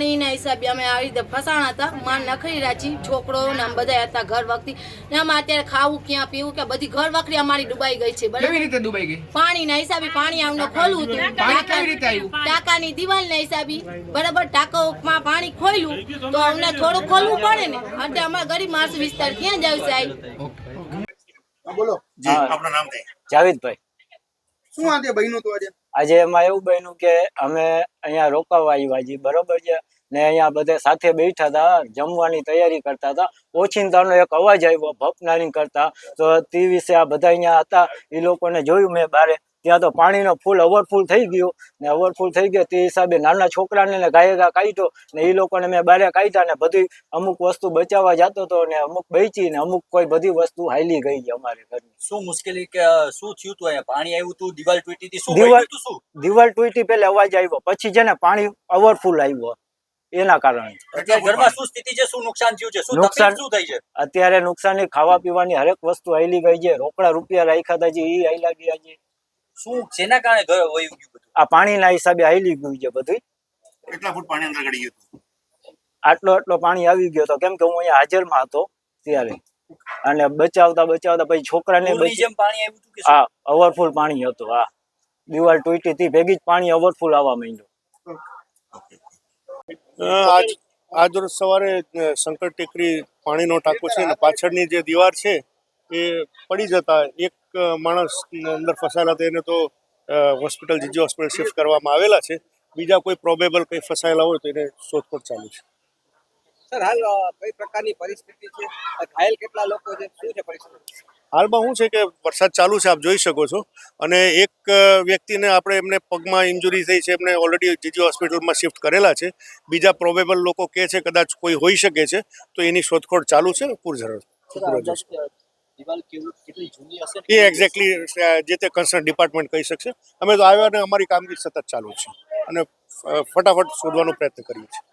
પાણીના હિસાબે અમે આવી રીતે ફસાણા હતા. માં નખરી રાચી છોકરો ને આમ બધા હતા ઘર વખતી. ને આમાં અત્યારે ખાવું ક્યાં પીવું કે બધી ઘર વખરી અમારી ડૂબાઈ ગઈ છે. બરાબર? કેવી રીતે દુબાઈ ગઈ? પાણીના હિસાબે પાણી આમને ખોલવું હતું. પાણી કેવી ટાંકા- રીતે આવ્યું? ટાંકાની દિવાલના હિસાબે બરાબર? ટાંકામાં પાણી ખોલ્યું. તો અમને થોડું ખોલવું પડે ને. એટલે અમારા ગરીબ માણસ વિસ્તાર ક્યાં જાય સાહેબ બોલો. આપનું નામ જાવેદભાઈ. શું આજે બહેનો તો આજે? આજે એમાં એવું બન્યું કે અમે અહીંયા રોકાવા આવ્યા છીએ, બરોબર છે? ને અહીંયા બધે સાથે બેઠા હતા, જમવાની તૈયારી કરતા હતા. ઓચિંતાનો એક અવાજ આવ્યો ભપનારી કરતા. તો તે વિશે આ બધા અહીંયા હતા, એ લોકોને જોયું મેં બારે. ત્યાં તો પાણીનો ફૂલ ઓવરફૂલ થઈ ગયો. ને ઓવરફૂલ થઈ ગયો તે હિસાબે નાના છોકરાને ને ગાયે ગા કાઢ્યો. ને એ લોકોને મેં બારે કાઢ્યા ને બધી અમુક વસ્તુ બચાવવા જતો હતો ને અમુક બેચી ને અમુક કોઈ બધી વસ્તુ હાલી ગઈ અમારે ઘરની. શું મુશ્કેલી કે શું થયું હતું અહીંયા? પાણી આવ્યું હતું દિવાલ તૂટી હતી શું દિવાલ- શું? દિવાલ તૂટી પેલા અવાજ આવ્યો પછી છે ને પાણી ઓવરફૂલ આવ્યો એના કારણે. અત્યારે ઘરમાં શું સ્થિતિ છે? શું નુકસાન થયું છે? શું નુકસાન- શું થઈ છે? અત્યારે નુકસાની ખાવા પીવાની હરેક વસ્તુ આયલી ગઈ છે. રોકડા રૂપિયા રાખ્યા હતા જે એ આયલા ગયા છે. શું જેના કારણે ઘર વહી ગયું બધું? આ પાણીના હિસાબે આવી ગયું છે બધું કેટલા ફૂટ પાણી અંદર ગળી ગયું આટલો આટલો પાણી આવી ગયો હતો કેમ કે હું અહીંયા હાજરમાં હતો ત્યારે. અને બચાવતા બચાવતા પછી છોકરાને જેમ પાણી આવ્યું હતું હા ઓવરફુલ પાણી હતું હા. દિવાલ તૂટી હતી ભેગી જ પાણી ઓવરફુલ આવવા માંડ્યું. આજ આજ રોજ સવારે શંકર ટેકરી પાણીનો ટાંકો છે ને પાછળની જે દીવાર છે એ પડી જતા એક માણસ અંદર ફસાયેલા હતા. એને તો હોસ્પિટલ જીજી હોસ્પિટલ શિફ્ટ કરવામાં આવેલા છે બીજા કોઈ પ્રોબેબલ કંઈ ફસાયેલા હોય તો એને શોધખોળ ચાલુ છે. સર હાલ કઈ પ્રકારની પરિસ્થિતિ છે? ઘાયલ કેટલા લોકો છે? શું છે પરિસ્થિતિ? હાલમાં શું છે કે વરસાદ ચાલુ છે આપ જોઈ શકો છો. અને એક વ્યક્તિને આપણે એમને પગમાં ઇન્જુરી થઈ છે એમને ઓલરેડી જીજી હોસ્પિટલમાં શિફ્ટ કરેલા છે. બીજા પ્રોબેબલ લોકો કહે છે કદાચ કોઈ હોઈ શકે છે તો એની શોધખોળ ચાલુ છે પૂરઝર પૂરઝડપ. એ એક્ઝેક્ટલી જે તે કન્સર્ન ડિપાર્ટમેન્ટ કહી શકશે. અમે તો આવ્યા અને અમારી કામગીરી સતત ચાલુ છે. અને ફટાફટ શોધવાનો પ્રયત્ન કરીએ છીએ.